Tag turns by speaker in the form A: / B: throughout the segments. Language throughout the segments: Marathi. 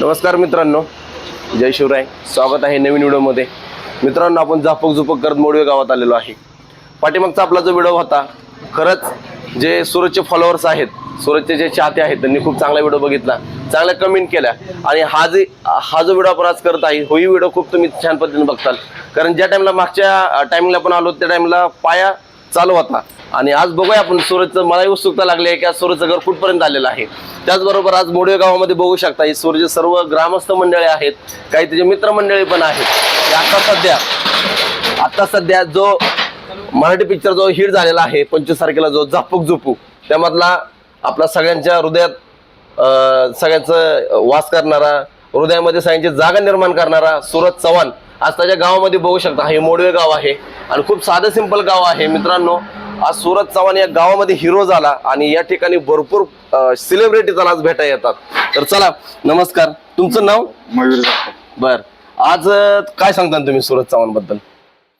A: नमस्कार मित्रांनो जय शिवराय. स्वागत आहे नवीन व्हिडिओमध्ये. मित्रांनो आपण झापक झुपक करत मोडवे गावात आलेलो आहे. पाठीमागचा आपला जो व्हिडिओ होता खरंच जे सूरजचे फॉलोअर्स आहेत सूरजचे जे चाहते आहेत त्यांनी खूप चांगला व्हिडिओ बघितला चांगल्या कमेंट केल्या. आणि हा जे हा जो व्हिडिओ आपण आज करत आहे होही व्हिडिओ खूप तुम्ही छान पद्धतीने बघताल. कारण ज्या टाईमला मागच्या टायमिंगला आपण आलो त्या टाईमला पाया चालू होता. आणि आज बघूया आपण सूरजचं मलाही उत्सुकता लागली आहे की आज सूरजचं घर कुठपर्यंत आलेलं आहे. त्याचबरोबर आज मोडवे गावामध्ये बघू शकता ही सूर्य सर्व ग्रामस्थ मंडळे आहेत काही त्याचे मित्रमंडळी पण आहेत. आता सध्या आता सध्या जो मराठी पिक्चर जो हिट झालेला आहे पंचवीस तारखेला जो झापूक झुपू त्यामधला आपला सगळ्यांच्या हृदयात सगळ्यांचं वास करणारा हृदयामध्ये सगळ्यांची जागा निर्माण करणारा सूरज चव्हाण आज त्याच्या गावामध्ये बघू शकता हे मोडवे गाव आहे. आणि खूप साधं सिंपल गाव आहे मित्रांनो. आज सूरज चव्हाण या गावामध्ये हिरो झाला आणि या ठिकाणी भरपूर सेलिब्रिटी त्याला आज भेटा येतात. तर चला नमस्कार. तुमचं नाव?
B: मयूर
A: बर. आज काय सांगता तुम्ही सूरज चव्हाणबद्दल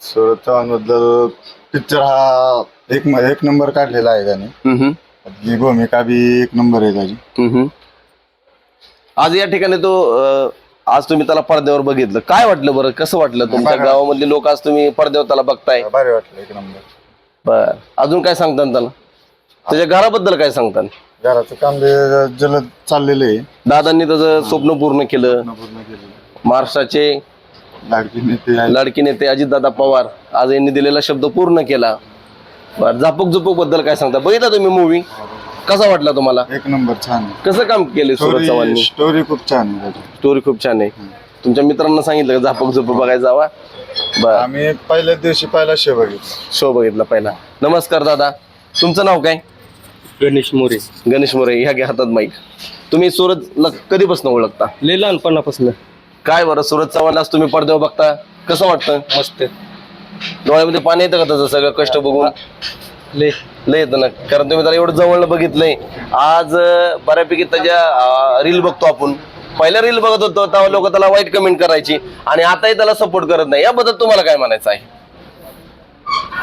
B: सुरत चव्हाणबद्दल पिक्चर हा एक एक नंबर काढलेला आहे त्याने. ही भूमिका बी एक नंबर आहे त्याची.
A: आज या ठिकाणी तो आज तुम्ही त्याला पडद्यावर बघितलं. काय वाटलं बरं? कसं वाटलं? तुमच्या
B: बरं.
A: गावामधले लोक आज तुम्ही पडद्यावर त्याला बघताय?
B: भारी वाटलं एक नंबर
A: बर. अजून काय सांगता त्याला? त्याच्या घराबद्दल काय सांगता
B: घराचं काम बी जलद चाललेलं आहे.
A: दादांनी त्याचं स्वप्न पूर्ण केलं.
B: पूर्ण केलेलं
A: महाराष्ट्राचे
B: लाडकी नेते आहे.
A: लाडकी नेते अजितदादा पवार आज यांनी दिलेला शब्द पूर्ण केला. बर झापक झुपकबद्दल काय सांगता? बघितला तुम्ही मूवी कसा वाटला तुम्हाला?
B: एक नंबर छान
A: कसं काम केले सूरज
B: स्टोरी
A: चव्हाणनी?
B: स्टोरी खूप छान आहे. त्याची
A: स्टोरी खूप छान आहे. तुमच्या मित्रांना सांगितलं का झापक झुपक बघायला जावा? बर.
B: आम्ही पहिल्याच दिवशी पहिला शो बघितला.
A: शो बघितला पहिला. नमस्कार दादा. तुमचं नाव काय?
C: गणेश मोरे.
A: गणेश मोरे ह्या घ्या हातात माईक तुम्ही सूरजला कधीपासून ओळखता?
C: लय लहानपणापासून.
A: काय बरं सूरज चव्हाणला आज तुम्ही पडद्यावर बघता? कसं वाटतं?
C: मस्त.
A: डोळ्यामध्ये पाणी येतं का त्याचं सगळं कष्ट बघून?
C: लय.
A: लय येतं ना. कारण तुम्ही त्याला एवढं जवळ बघितलंय. आज अं, बऱ्यापैकी त्याच्या रील बघतो आपण. पहिल्या रील बघत होतो तेव्हा लोक त्याला वाईट कमेंट करायची आणि आताही त्याला सपोर्ट करत नाही. याबद्दल तुम्हाला काय म्हणायचं आहे?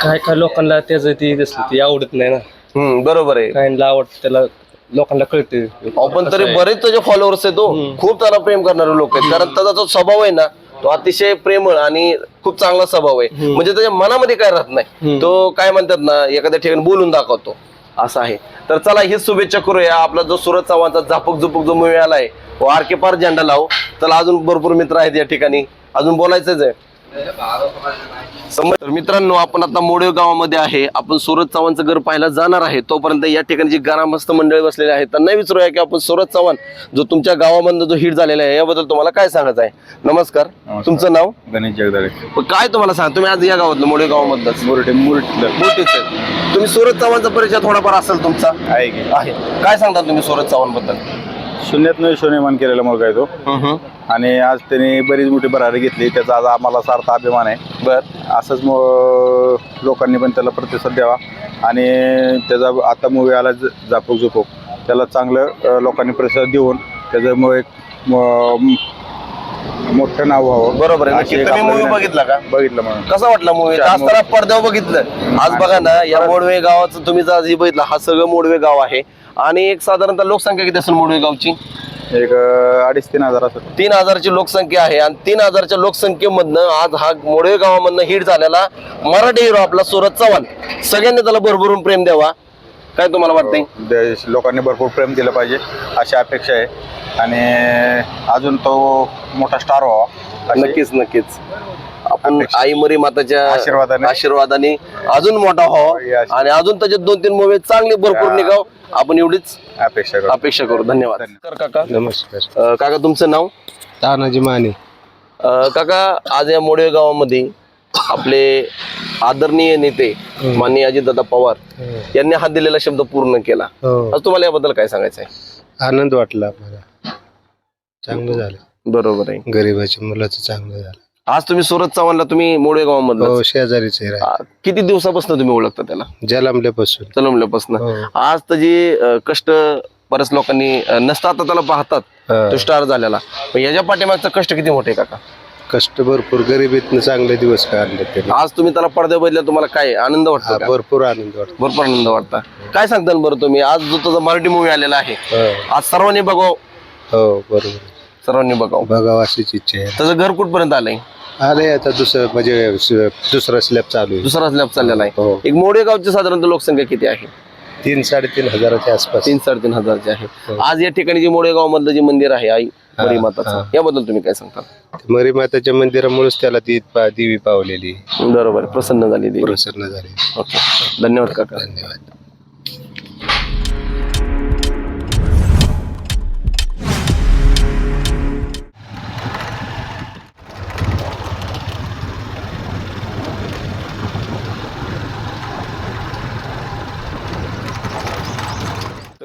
C: काय काय लोकांना त्याचं ती दिसलं ती आवडत नाही ना.
A: हम्म बरोबर आहे.
C: काहींना आवडत त्याला लोकांना कळते
A: आपण तरी बरेच त्याचे फॉलोअर्स आहे तो खूप त्याला प्रेम करणारे लोक आहेत. कारण त्याचा जो स्वभाव आहे ना तो अतिशय प्रेमळ आणि खूप चांगला स्वभाव आहे. म्हणजे त्याच्या मनामध्ये काय राहत नाही. तो काय म्हणतात ना एखाद्या ठिकाणी बोलून दाखवतो. असं आहे. तर चला हीच शुभेच्छा करूया. आपला जो सूरज चव्हाणचा झापक झुपक जो मूवी आलाय व आर के पार झेंडा लावू. चला अजून भरपूर मित्र आहेत या ठिकाणी. अजून बोलायचंच आहे. तर मित्रांनो आपण आता मोडेव गावामध्ये आहे. आपण सूरज चव्हाणचं घर पाहायला जाणार आहे. तोपर्यंत या ठिकाणी जी ग्रामस्थ मंडळी बसलेले आहेत त्यांना विचारूया की आपण सूरज चव्हाण जो तुमच्या गावामधनं जो हिट झालेला आहे याबद्दल तुम्हाला काय सांगायचं आहे? नमस्कार. तुमचं नाव?
B: गणेश जगदाळे.
A: पण काय तुम्हाला सांग तुम्ही आज या गावातलं मोडे गावामधलंच
B: मुरटे
A: आहे. तुम्ही सूरज चव्हाणचा परिचय थोडाफार असेल तुमचा?
B: आहे
A: आहे. काय सांगता तुम्ही सूरज चव्हाणबद्दल
B: शून्यात शो निर्माण केलेला मुलगा आहे तो. आणि आज त्यांनी बरीच मोठी भरारी घेतली. त्याचा आज आम्हाला सार्थ अभिमान आहे.
A: बर.
B: असंच मग लोकांनी पण त्याला प्रतिसाद द्यावा. आणि त्याचा आता मूवी आला ज- झापूक त्याला चांगलं लोकांनी प्रतिसाद देऊन त्याचं मग एक मोठं नाव व्हावं.
A: बरोबर आहे. मूवी. बघितला का?
B: बघितलं म्हणून.
A: कसा वाटला मूवी पडद्यावर बघितलं. आज बघा ना या मोडवे गावाचं तुम्ही जर आज हे बघितलं हा सगळं मोडवे गाव आहे. आणि एक साधारणतः लोकसंख्या किती असेल मोडवे गावची?
B: एक अडीच तीन हजार असं
A: तीन हजारची लोकसंख्या आहे आणि तीन हजारच्या लोकसंख्येमधनं आज हा मोडवे गावामधनं हिट झालेला मराठी हिरो आपला सूरज चव्हाण. सगळ्यांनी त्याला भरभरून प्रेम द्यावा. काय तुम्हाला वाटतंय?
B: देश लोकांनी भरपूर प्रेम दिलं पाहिजे अशी अपेक्षा आहे. आणि अजून तो मोठा स्टार व्हावा. अशी
A: नक्कीच नक्कीच. आपण
B: अपेक्षा.
A: आई मरी माताच्या
B: आशीर्वादाने.
A: आशीर्वादाने अजून मोठा
B: ही.
A: आणि अजून त्याचे दोन तीन मूवी चांगली भरपूर
B: हा.
A: निघाव. आपण एवढीच
B: अपेक्षा करतो.
A: अपेक्षा करू. धन्यवाद. तर काका.
C: नमस्कार.
A: अं, काका तुमचं नाव?
C: तानाजी माने.
A: अं, काका आज या मोडवे गावामध्ये आपले आदरणीय नेते माननीय अजितदादा पवार यांनी हात दिलेला शब्द पूर्ण केला.
C: हो.
A: आज तुम्हाला याबद्दल काय सांगायचं आहे
C: आनंद वाटला मला. चांगलं झालं.
A: बरोबर आहे.
C: गरीबाच्या मुलाचं चांगलं झालं.
A: आज तुम्ही सुरत चव्हाणला तुम्ही मोडवे गावामधलं
C: हो शेजारीच आहे राह-
A: किती दिवसापासून तुम्ही ओळखता त्याला?
C: जलमल्यापासून.
A: जन्मल्यापासून
C: हो.
A: आज त्याची अं, कष्ट बरेच लोकांनी अं, नसता आता त्याला पाहतात
C: हा.
A: तो स्टार झालेला. पण याच्या पाठीमागचं कष्ट किती मोठे काका?
C: कष्ट भरपूर गरिबीतनं चांगले दिवस काढले त्याने.
A: आज तुम्ही त्याला पडद्या बदल्या तुम्हाला काय आनंद वाटतो
C: हा,
A: का?
C: भरपूर आनंद वाटतो.
A: भरपूर आनंद वाटता. काय सांगताल बरं तुम्ही? आज जो तुझा मराठी मूवी आलेला आहे
C: हो.
A: आज सर्वांनी बघाव.
C: हो बरोबर.
A: सर्वांनी बघावं.
D: बघावं अशीच इच्छा आहे.
A: त्याचं घर कुठपर्यंत आलंय?
D: आलंय आता दुसरं म्हणजे स- दुसरा स्लॅब चालू आहे.
A: दुसरा स्लॅब चाललेला आहे.
D: हो.
A: एक मोडे गावची साधारणतः लोकसंख्या किती आहे?
D: तीन साडेतीन हजाराच्या आसपास.
A: तीन साडेतीन हजारची आहे.
D: हो.
A: आज या ठिकाणी जे मोडेगाव मधलं जे मंदिर आहे आई मरी माताचं
D: हा.
A: याबद्दल तुम्ही काय सांगता?
D: मरी माताच्या मंदिरामुळेच त्याला ती पा- देवी पावलेली.
A: बरोबर आहे. प्रसन्न झाली देवी.
D: प्रसन्न झाली.
A: ओके. धन्यवाद काका.
D: धन्यवाद.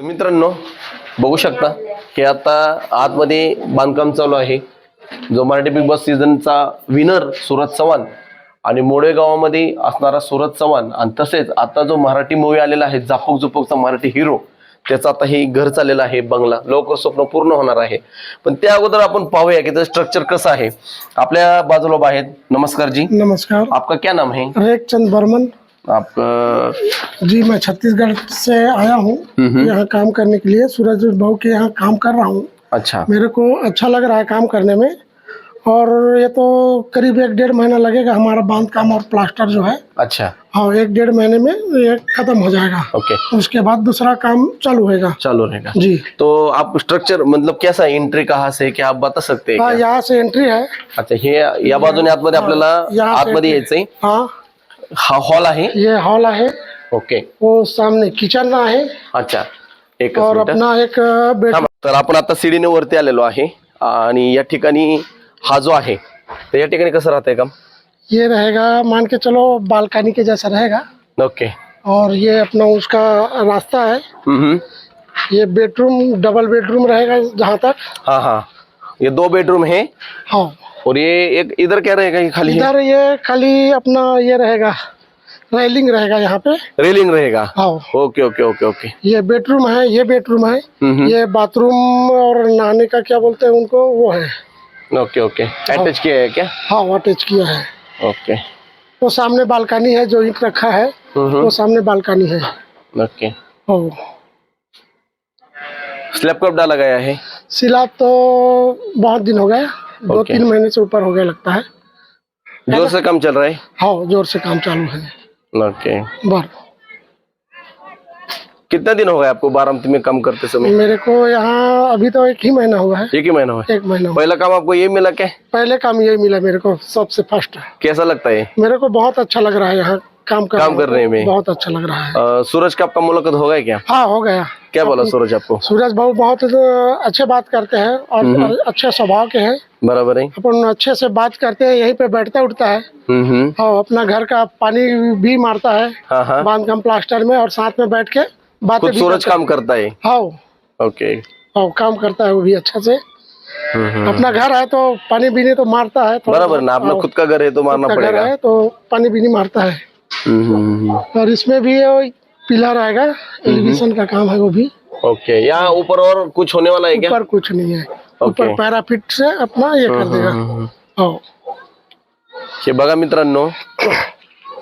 A: मित्रांनो बघू शकता की आता आतमध्ये बांधकाम चालू आहे. जो मराठी बिग बॉस सीझनचा विनर सुरज चव्हाण आणि मोडे गावामध्ये असणारा सुरज चव्हाण आणि तसेच आता जो मराठी मूवी आलेला आहे जापूक जुपूकचा मराठी हिरो त्याचं आता हे घर चाललेलं आहे बंगला. लवकर स्वप्न पूर्ण होणार आहे. पण त्या अगोदर आपण पाहूया की त्याचं स्ट्रक्चर कसं आहे. आपल्या बाजूला आहेत. नमस्कार जी.
E: नमस्कार.
A: आपका क्या नाम है?
E: रेख चंद बर्मन.
A: आपका
E: जी मैं छत्तीसगढ़ से आया हूँ। यहाँ काम करने के लिए। सूरज भाऊ के यहाँ काम कर रहा हूँ।
A: अच्छा।
E: मेरे को अच्छा लग रहा है काम करने में। और ये तो करीब एक डेढ़ महीना लगेगा हमारा बाँध काम और प्लास्टर जो है।
A: अच्छा।
E: हाँ एक डेढ़ महीने में ये खत्म हो जाएगा।
A: ओके।
E: उसके बाद दूसरा काम चालू होगा
A: चालू रहेगा।
E: जी।
A: तो आप स्ट्रक्चर मतलब कैसा एंट्री कहाँ से क्या आप बता सकते हैं
E: हाँ यहाँ से एंट्री है।
A: अच्छा हे या बाजूने आतमध्ये आपल्याला
E: यहाँ से
A: आतमध्ये यायचंय?
E: हाँ।
A: हा हॉल आहे?
E: ये हॉल है
A: ओके.
E: वो सामने किचन है
A: अच्छा. एक
E: और अपना एक बेड
A: तर आपण आता सीडीने वरती आलेलो आहे. आणि या ठिकाणी हा जो आहे तर या ठिकाणी कसं राहतंय काम?
E: ये रहेगा मान के चलो बालकनी के जैसा रहेगा.
A: ओके.
E: और ये अपना उसका रास्ता है.
A: हम्म.
E: ये बेडरूम डबल बेडरूम रहेगा जहाँ तक.
A: हाँ हाँ. ये दो बेडरूम है?
E: हाँ.
A: और ये एक इधर क्या रहेगा ये खाली?
E: इधर ये खाली अपना ये रहेगा रेलिंग रहेगा यहाँ पे।
A: रेलिंग रहेगा?
E: हाँ।
A: Okay okay okay okay.
E: ये बेडरूम है ये बेडरूम है। ये बाथरूम और नहाने का क्या बोलते हैं उनको वो है।
A: Okay okay. अटैच किया है क्या?
E: हाँ अटैच किया है।
A: ओके।
E: वो सामने बालकनी है जो ईंट रखा है वो सामने बालकनी है।
A: ओके। स्लैब कब डाला गया है?
E: सिला तो बहुत दिन हो गया। दो। तीन महीने से ऊपर हो गया लगता है।
A: ज़ोर से काम चल रहा है?
E: हाँ ज़ोर से काम चालू है।
A: ओके
E: बर
A: कितना दिन हो गया आपको बारामती में काम करते समय?
E: मेरे को यहाँ अभी तो एक ही महीना हुआ है।
A: एक ही महीना हुआ
E: एक महीना
A: पहला काम आपको ये मिला क्या?
E: पहले काम यही मिला मेरे को सबसे फ़र्स्ट
A: कैसा लगता है?
E: मेरे को बहुत अच्छा लग रहा है यहाँ। काम करने
A: काम करने में।
E: बहुत अच्छा लग रहा है।
A: अ, सूरज का आपका मुलाकात हो गया क्या?
E: हाँ हो गया।
A: क्या बोला सूरज आपको?
E: सूरज भाऊ बहुत अ, अच्छे बात करते हैं और, और अच्छे स्वभाव के हैं।
A: बराबर है।
E: अपन अच्छे से बात करते हैं यहीं पे बैठता उठता है। और अपना घर का पानी भी मारता है।
A: हाँ हाँ।
E: बाँध कम प्लास्टर में और साथ में बैठ के बात
A: सूरज काम करता है।
E: है। हाँ
A: ओके।
E: हाँ काम करता है वो भी अच्छा से। अपना घर है तो पानी भी तो मारता है
A: बराबर ना अपना
E: हाँ,
A: खुद का घर है तो मारना पड़ेगा।
E: है तो पानी बीनी मारता है। और इसमें भी वो पिलर आएगा एलिवेशन का काम है वो भी।
A: ओके यहाँ ऊपर और कुछ होने वाला है क्या?
E: ऊपर कुछ नहीं है। ऊपर पैराफिट से अपना ये कर देगा. हाँ
A: हे बघा मित्रांनो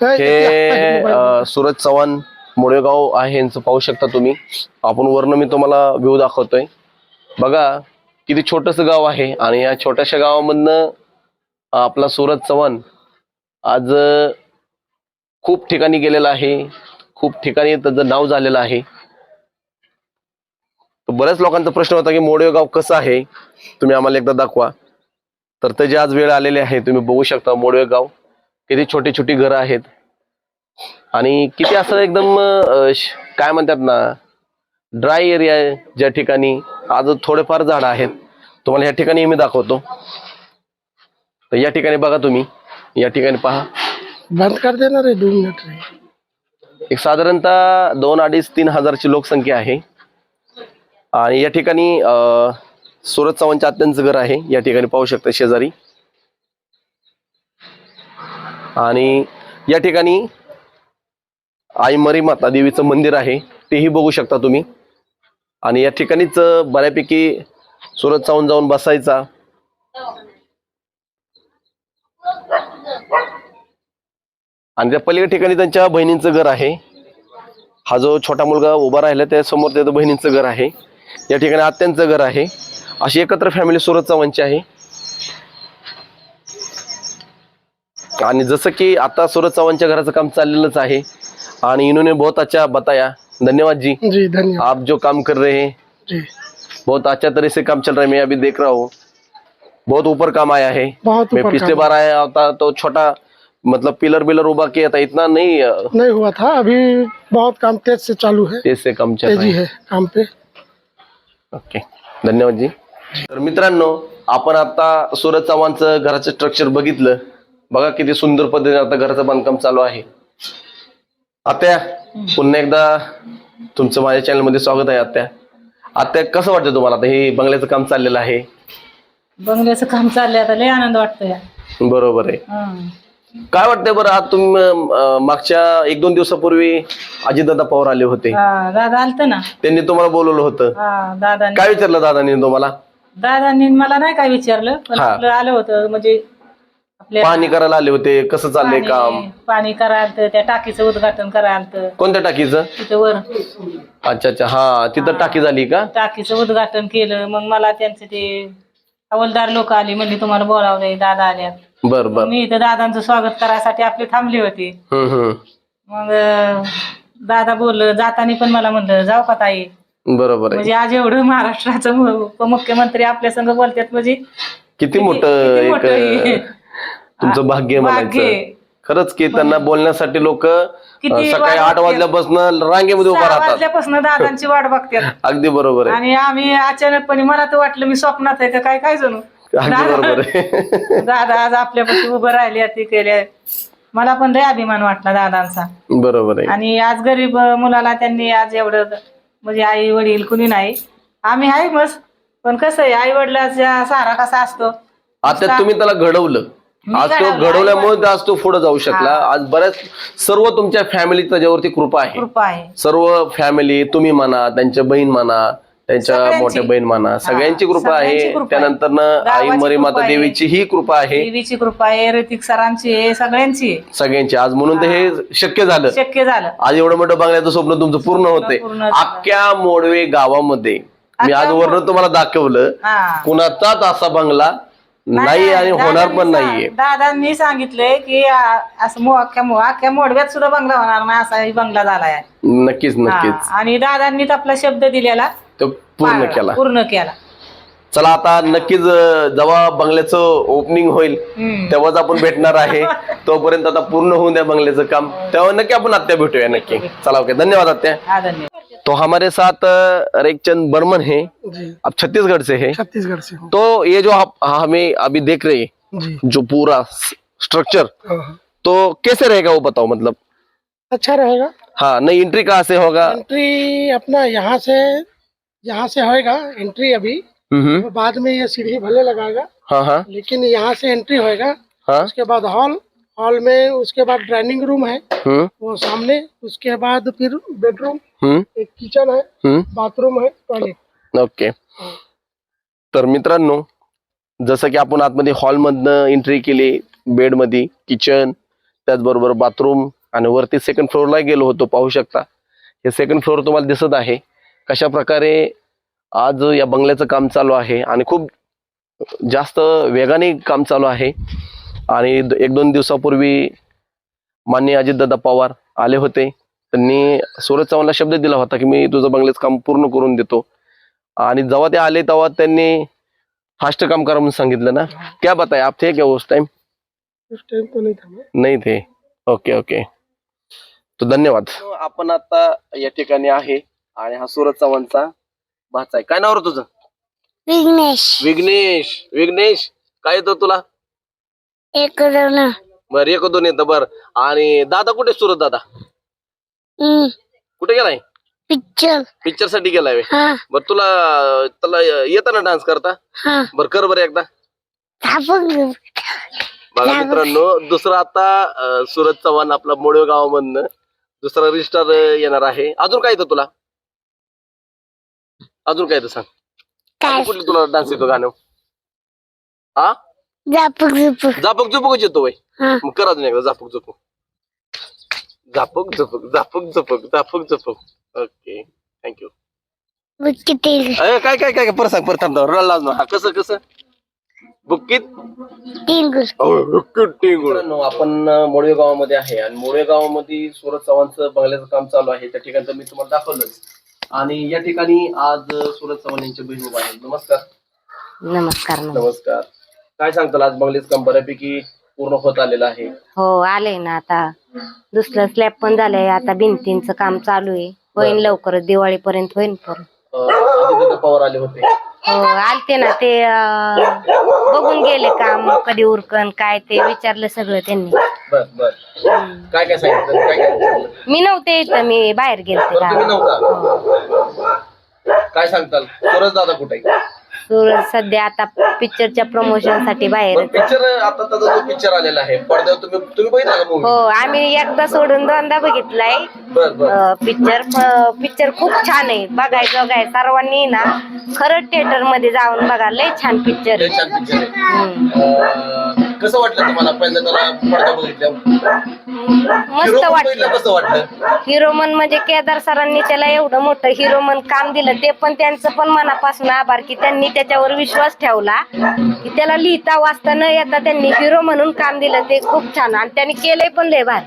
A: हे
E: ये
A: सूरज चव्हाण मुळेगाव आहे यांचं पाहू शकता तुम्ही. आपण वरनं मी तुम्हाला व्ह्यू दाखवतोय. बघा किती छोटस गाव आहे आणि या छोट्याशा गावामधनं आपला सूरज चव्हाण आज खूप ठिकाणी गेलेला आहे. खूप ठिकाणी त्याचं नाव झालेलं आहे. बऱ्याच लोकांचा प्रश्न होता की मोडे गाव कसं आहे? तुम्ही आम्हाला एकदा दाखवा. तर त्याची आज वेळ आलेली आहे. तुम्ही बघू शकता मोडवे गाव. किती छोटी छोटी घरं आहेत. आणि किती असं एकदम काय म्हणतात ना ड्राय एरिया आहे ज्या ठिकाणी आज थोडेफार झाडं आहेत. तुम्हाला या ठिकाणी मी दाखवतो. तर या ठिकाणी बघा तुम्ही. या ठिकाणी पहा.
E: बंद कर देणार आहे दोन मिनिट रे.
A: एक साधारणतः दोन अडीच तीन हजारची लोकसंख्या आहे. आणि या ठिकाणी अं, सूरज चव्हाणच्या आत्यांचं घर आहे. या ठिकाणी पाहू शकता शेजारी. आणि या ठिकाणी आई मरी माता देवीचं मंदिर आहे. तेही बघू शकता तुम्ही. आणि या ठिकाणीच अं, बऱ्यापैकी सुरत चव्हाण जाऊन बसायचा. आणि त्या पलीकडे ठिकाणी त्यांच्या बहिणींचं घर आहे. हा जो छोटा मुलगा उभा राहिला त्या समोर त्याचं बहिणींचं घर आहे. या ठिकाणी आत्यांचं घर आहे. अशी एकत्र फॅमिली सूरज चव्हाणची आहे. आणि जसं की आता सूरज चव्हाणच्या घराचं काम चाललेलंच आहे. आणि इन्होंने बहुत अच्छा बताया. धन्यवाद जी.
E: जी धन्यवाद.
A: आप जो काम कर रहे हैं.
E: जी.
A: बहुत अच्छा तरह से काम चल रहा है. मैं अभी देख रहा हूँ. बहुत ऊपर काम आया है.
E: बहुत
A: मैं
E: ऊपर
A: पिछले
E: काम।
A: बार आया था तो छोटा मतलब पिलर बिलर उबा किया था इतना नहीं
E: नहीं हुआ था अभी बहुत काम तेज से चालू है।
A: तेज से काम चल रहा
E: तेजी
A: है।
E: काम पे।
A: ओके धन्यवाद जी। तर मित्रांनो आपण आता सूरज चव्हाणचं घराचं स्ट्रक्चर बघितलं. बघा किती सुंदर पद्धतीने आता घराचं बांधकाम चालू आहे. आत्या पुन्हा एकदा तुमचं माझ्या चॅनलमध्ये स्वागत आहे आत्या. आत्या कसं वाटतं तुम्हाला आता हे बंगल्याचं काम चाललेलं आहे?
F: बंगल्याचं काम चाललंय आता लय आनंद वाटतोय.
A: बरोबर आहे. काय वाटतंय बरं आज तुम्ही अं, मागच्या एक दोन दिवसापूर्वी अजितदादा पवार आले होते.
F: हा, दादा आलत ना.
A: त्यांनी तुम्हाला बोलवलं होतं.
F: हा दादानी.
A: काय विचारलं दादानी तुम्हाला?
F: दादांनी मला नाही काय विचारलं पण
A: हा.
F: आपलं आलं होतं म्हणजे आपल्या
A: पाहणी करायला आले होते कसं चाललंय काम?
F: पाणी पाणी करायला त्या टाकीचं उद्घाटन करायला
A: कोणत्या टाकीचं?
F: तिथं वर.
A: अच्छा अच्छा. हा तिथं टाकी झाली का?
F: टाकीचं उद्घाटन केलं मग मला त्यांचे ते हवलदार लोक आली म्हणजे तुम्हाला बोलावलंय दादा आल्यात.
A: बर बर.
F: मी इथं दादांचं स्वागत करायसाठी आपली थांबली होती.
A: हम्म हम्म.
F: मग अं, दादा बोललं जाताना पण मला म्हणलं जाऊ का ताई?
A: बरोबर आहे.
F: म्हणजे आज एवढं महाराष्ट्राचं मु- उपमुख्यमंत्री आपल्या संघ बोलतात म्हणजे
A: किती मोठं
F: किती
A: एक
F: मोठं हे.
A: तुमचं भाग्य
F: भाग्य.
A: म्हणायचं. खरंच की त्यांना बोलण्यासाठी लोक
F: किती
A: सकाळी आठ
F: वाजतात?
A: वाजल्यापासून रांगेमध्ये उभा
F: सहा
A: राहतात.
F: वाजल्यापासून दादांची वाट बघतात.
A: अगदी बरोबर आहे.
F: आणि आम्ही अचानकपणे मला तर वाटलं मी स्वप्नात आहे का काय काय जणू?
A: अगदी बरोबर आहे.
F: दादा आज आपल्यापाशी उभं राहिले ते केले मला पण लय अभिमान वाटला दादांचा.
A: बरोबर आहे.
F: आणि आज गरीब मुलाला त्यांनी आज एवढं म्हणजे आई वडील कुणी नाही. आम्ही आहे मस्त. पण कसं आहे आई वडिलाचा सहारा कसा असतो.
A: आता तुम्ही त्याला घडवलं. आज तो
F: घडवलं.
A: घडवल्यामुळे आज तो पुढे जाऊ शकला. आज बऱ्याच सर्व तुमच्या फॅमिली त्याच्यावरती कृपा आहे.
F: कृपा आहे.
A: सर्व फॅमिली तुम्ही म्हणा त्यांच्या बहीण म्हणा त्यांच्या. मोठ्या बहीण म्हणा सगळ्यांची कृपा आहे. त्यानंतर आई मरी माता. देवीची ही कृपा आहे.
F: देवीची कृपा आहे ऋतिक सरांची आहे सगळ्यांची.
A: सगळ्यांची. आज म्हणून हे. शक्य झालं.
F: शक्य झालं.
A: आज एवढं मोठं बंगल्याचं स्वप्न तुमचं पूर्ण होते. अख्ख्या मोडवे गावामध्ये मी आज वर्ण तुम्हाला दाखवलं कुणाचाच असा बंगला नाही आणि होणार पण नाहीये.
F: दादांनी सांगितलंय की असं अख्ख्या मोडव्यात सुद्धा बंगला होणार नाही असा बंगला झालाय.
A: नक्कीच नक्कीच.
F: आणि दादांनीच आपला शब्द दिलेला.
A: तो पूर्ण
F: पाळला,
A: केला.
F: पूर्ण केला.
A: चला आता नक्कीच अं, जेव्हा बंगल्याचं ओपनिंग होईल
F: हम्म.
A: तेव्हाच आपण भेटणार आहे. तोपर्यंत आता पूर्ण होऊन द्या बंगल्याचं काम. तेव्हा नक्की आपण आत्या भेटूया नक्की. चला ओके. धन्यवाद आत्या.
F: हा धन्यवाद.
A: तो हमारे साथ अ, रेखचंद बर्मन है.
E: जी.
A: अब छत्तीसगढ़ से है.
E: छत्तीसगढ़ से हूँ।
A: तो ये जो आप हमें अभी देख रहे हैं
E: जी.
A: जो पूरा स्ट्रक्चर
E: हाँ, हाँ।
A: तो कैसे रहेगा वो बताओ मतलब?
E: अच्छा रहेगा।
A: हाँ नहीं एंट्री कहाँ से होगा?
E: एंट्री अपना यहाँ से यहाँ से होएगा एंट्री अभी।
A: हम्म,
E: बाद में ये सीढ़ी भले लगाएगा।
A: हाँ हाँ।
E: लेकिन यहाँ से एंट्री होएगा।
A: हाँ।
E: उसके बाद हॉल हॉल में उसके बाद डाइनिंग रूम है।
A: हम्म।
E: वो सामने। उसके बाद फिर बेडरूम
A: हम्म।
E: एक किचन है। बाथरूम है टॉयलेट
A: ओके तर मित्रांनो जसं की आपण आतमध्ये हॉलमधनं एंट्री केली बेडमध्ये किचन त्याचबरोबर बाथरूम आणि वरती सेकंड फ्लोअरला गेलो होतो पाहू शकता. हे सेकंड फ्लोअर तुम्हाला दिसत आहे. कशा प्रकारे आज या बंगल्याचं काम चालू आहे आणि खूप जास्त वेगाने काम चालू आहे. आणि एक दोन दिवसापूर्वी माननीय अजितदादा पवार आले होते. त्यांनी सूरज चव्हाणला शब्द दिला होता की मी तुझं बंगल्याचं काम पूर्ण करून देतो. आणि जेव्हा ते आले तेव्हा त्यांनी फास्ट काम करा म्हणून सांगितलं ना. क्या बताया? आप थे क्या उस टाइम
E: उस टाइम तो नहीं था मैं.
A: नाही थे. ओके ओके तो धन्यवाद. आपण आता या ठिकाणी आहे. आणि हा सूरज चव्हाणचा भाचा आहे. काय नाव रे तुझं?
G: विघ्नेश.
A: विघ्नेश. विघ्नेश काय येतं तुला?
G: एक जण
A: बर एक दोन येतं बर. आणि दादा कुठे सूरज दादा? कुठे गेलाय?
G: पिक्चर.
A: पिक्चरसाठी गेलाय व्हय.
G: हा.
A: बर तुला तुला येतं ना डान्स करता?
G: हा.
A: बर कर बरं एकदा. बघा मित्रांनो दुसरा आता अं, सूरज चव्हाण आपला मोडवे गावामधनं दुसरा रजिस्टर येणार आहे. अजून काय येतं तुला? अजून काय येतं सांग.
G: काय?
A: अजून कुठली तुला डान्स येतो गाणं? हा
G: झापूक झुपूक.
A: झापक झुपकच येतो वय
G: हा.
A: मग कर अजून एकदा झापक. झुपक झापक झुपक झापक झुपक झापक. झुपक ओके थँक्यू
G: बुक्की
A: अय, काय काय काय काय? परत सांग परत थांब रडायला लाज. हा कसं कसं? बुक्कीत?
G: टिंगर.
A: मित्रांनो, आपण अं, मोडवे गावामध्ये आहे आणि मोडवे गावामध्ये सुरत चव्हाणचं बंगल्याचं काम चालू आहे. त्या ठिकाणी तर मी तुम्हाला दाखवलंच. आणि या ठिकाणी आज सुरत चव्हाण यांचे बहीण उभा आहेत. नमस्कार.
H: नमस्कार नमस्कार.
A: नमस्कार. काय सांगताल आज बंगल्याचं काम बऱ्यापैकी पूर्ण होत आलेलं आहे.
H: हो आलंय ना आता. दुसरं स्लॅब पण झालंय. आता भिंतींचं काम चालू आहे. होईन लवकरच. दिवाळीपर्यंत होईन पण
A: अं, आदित्य पवार आले होते.
H: हो आलते ना ते अं, बघून गेले काम कधी उरकन काय ते विचारलं सगळं त्यांनी.
A: बर बर. काय काय सांगितलं? काय काय विचारलं?
H: मी नव्हते इथं मी बाहेर गेलते
A: बरं, तुम्ही
H: गावात
A: नव्हता? काय सांगताल? सुरज दादा कुठे?
H: सुरत सध्या आता पिक्चरच्या प्रमोशनसाठी बाहेर आहे.
A: पिक्चर आता त्याचा जो पिक्चर आलेला आहे पडद्यावर तुम्ही तुम्ही बघितला का
H: हो
A: मूवी
H: आम्ही एकदा सोडून दोनदा बघितलाय.
A: बर बर.
H: पिक्चर पिक्चर खूप छान आहे. बघायचं काय सर्वांनी ना खरंच थिएटरमध्ये जाऊन बघा. लय छान पिक्चर
A: लय
H: आहे
A: छान पिक्चर आहे. अं, कसं वाटलं तुम्हाला? पहिल्यांदा त्याला पडदा बघितल्या.
H: मस्त
A: बघितलं
H: वाटलं.
A: कसं वाटलं?
H: हिरोमन म्हणजे केदार सरांनी त्याला एवढं मोठं हिरोमन काम दिलं ते पण त्यांचं पण मनापासून आभार की त्यांनी त्याच्यावर विश्वास ठेवला. की त्याला लिहिता वाचता न येता त्यांनी हिरो म्हणून काम दिलं ते खूप छान. आणि त्यांनी केलंय पण लय भार.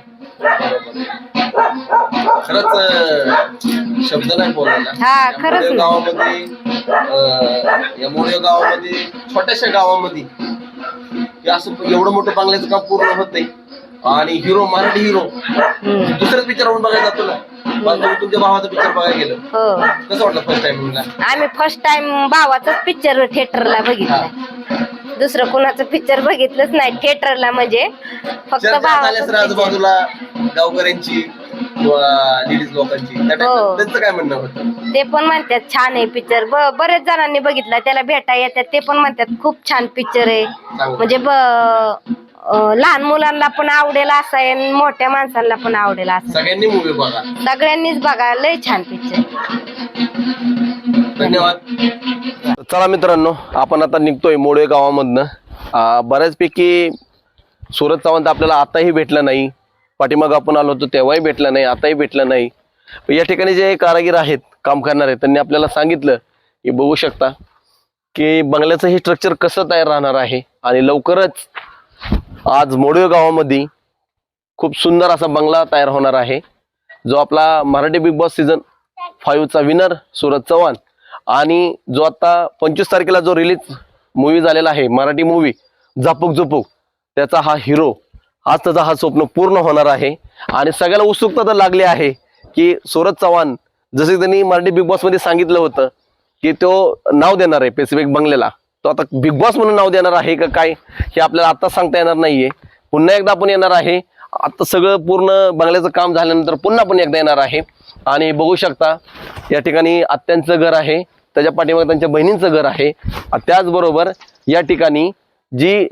A: खरंच अं, शब्द नाही बोलायला.
H: हा, खरंच ना.
A: गावामध्ये अं, गावामध्ये छोट्याशा गावामध्ये हे असं एवढं मोठं बांगल्याचं काम पूर्ण होतंय आणि हिरो मराठी हिरो दुसऱ्याच पिक्चर म्हणून बघायला जातो ना. मग तुम्ही तुमच्या भावाचा पिक्चर बघायला गेलं.
H: हो.
A: कसं वाटलं फर्स्ट टाइम
H: आम्ही फर्स्ट टाइम भावाचाच पिक्चर थिएटरला बघितलाय दुसरं कोणाचं पिक्चर बघितलंच नाही थिएटरला म्हणजे. फक्त भावाचं
A: आजूबाजूला गावकऱ्यांची किंवा लेडीज लोकांची. त्या time
H: हो.
A: त्यांचं काय म्हणणं होतं?
H: ते पण म्हणतात छान आहे पिक्चर बरेच जणांनी बघितला त्याला भेटा येतात ते पण म्हणतात खूप छान पिक्चर आहे.
A: चांगलं.
H: म्हणजे ब- अं, लहान मुलांना पण आवडेल असं आहे आणि मोठ्या माणसांना पण आवडेल असं आहे.
A: सगळ्यांनी मूवी बघा.
H: सगळ्यांनीच बघा लय छान पिक्चर
A: धन्यवाद. चला मित्रांनो आपण आता निघतोय मोडे गावामधनं. अं, बऱ्याचपैकी सुरत चव्हाण तर आपल्याला आताही भेटलं नाही. पाठीमाग आपण आलो होतो तेव्हाही भेटलं नाही आताही भेटलं नाही. या ठिकाणी जे कारागीर आहेत काम करणारे त्यांनी आपल्याला सांगितलं की बघू शकता की बंगल्याचं हे स्ट्रक्चर कसं तयार राहणार आहे आणि लवकरच आज मोडवे गावामध्ये खूप सुंदर असा बंगला तयार होणार आहे जो आपला मराठी बिग बॉस सीझन फाईव्हचा विनर सूरज चव्हाण आणि जो आता पंचवीस तारखेला जो रिलीज मूवी झालेला आहे मराठी मूवी झापूक झुपूक त्याचा हा हिरो आज त्याचा हा स्वप्न पूर्ण होणार आहे. आणि सगळ्याला उत्सुकता तर लागली आहे की सूरज चव्हाण जसे त्यांनी मराठी बिग बॉसमध्ये सांगितलं होतं की तो नाव देणार आहे पेसिफिक बंगलेला तो आता बिग बॉस म्हणून नाव देणार आहे का काय हे आपल्याला आत्ता सांगता येणार नाहीये. पुन्हा एकदा आपण येणार आहे. आता सगळं पूर्ण बंगल्याचं काम झाल्यानंतर पुन्हा पण एकदा येणार आहे. आणि बघू शकता या ठिकाणी आत्यांचं घर आहे त्याच्या पाठीमागे त्यांच्या बहिणींचं घर आहे. त्याचबरोबर या ठिकाणी जी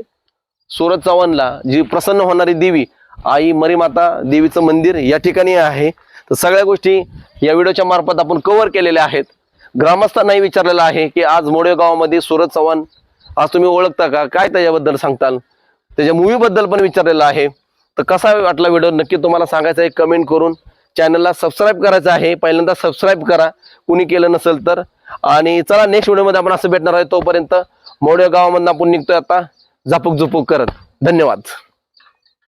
A: सूरज चव्हाणला जी प्रसन्न होणारी देवी आई मरीमाता देवीचं मंदिर या ठिकाणी आहे. तर सगळ्या गोष्टी या व्हिडिओच्या मार्फत आपण कव्हर केलेल्या आहेत. ग्रामस्थांनाही विचारलेलं आहे की आज मोडे गावामध्ये सूरज चव्हाण आज तुम्ही ओळखता का? काय त्याच्याबद्दल सांगताल? त्याच्या मूवीबद्दल पण विचारलेलं आहे. तर कसा वाटला व्हिडिओ? नक्की तुम्हाला सांगायचा आहे कमेंट करून चॅनलला सबस्क्राईब करायचं आहे. पहिल्यांदा सबस्क्राईब करा. कुणी केलं नसेल तर. आणि चला नेक्स्ट व्हिडिओमध्ये आपण असं भेटणार आहे तोपर्यंत मोडे गावामधून आपण निघतोय आता. झापूक झुपूक करत. धन्यवाद.